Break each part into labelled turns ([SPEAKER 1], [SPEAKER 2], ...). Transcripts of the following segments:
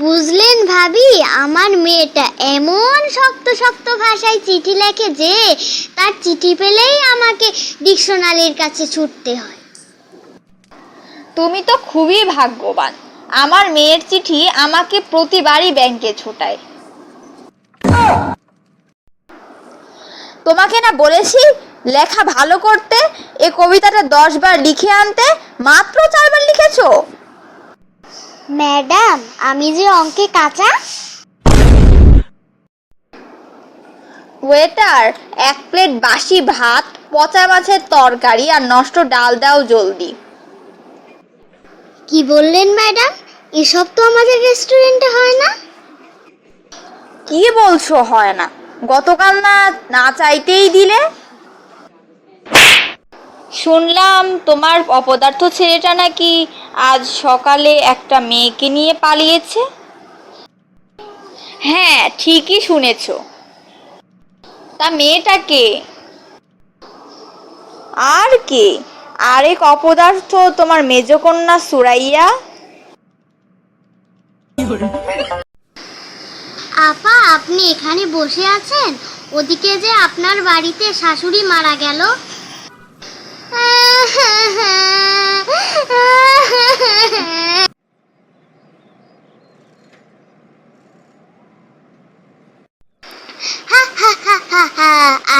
[SPEAKER 1] বুঝলেন ভাবি, আমার মেয়েটা এমন শক্ত শক্ত ভাষায় চিঠি লেখে যে তার চিঠি পেলেই আমাকে ডিকশনারির কাছে ছুটতে হয়।
[SPEAKER 2] তুমি তো খুবই ভাগ্যবান। আমার মেয়ের চিঠি আমাকে প্রতিবারই ব্যাংকে ছোটায়। তোমাকে না বলেছি, লেখা ভালো করতে, এ কবিতাটা দশ বার লিখে আনতে, মাত্র চারবার লিখেছো?
[SPEAKER 1] ম্যাডাম আমি যে অঙ্কে কাঁচা।
[SPEAKER 2] ওয়েটার এক প্লেট বাসি ভাত পচা মাছের তরকারি আর নষ্ট ডাল দাও জলদি।
[SPEAKER 1] কি বললেন ম্যাডাম? এসব তো আমাদের রেস্টুরেন্টে হয় না।
[SPEAKER 2] কি বলছো হয় না? গতকাল না না চাইতেই দিলে? শুনলাম তোমার অপদার্থ ছেলেটা নাকি আজ সকালে একটা মেয়েকে নিয়ে পালিয়েছে? হ্যাঁ ঠিকই শুনেছ। তা মেয়েটাকে আর কে? আরেক অপদার্থ তোমার মেজকন্যা সুরাইয়া?
[SPEAKER 1] আপা, আপনি এখানে বসে আছেন? ওদিকে যে আপনার বাড়িতে শাশুড়ি মারা গেল?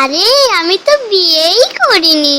[SPEAKER 1] আরে আমি তো বিয়েই করিনি।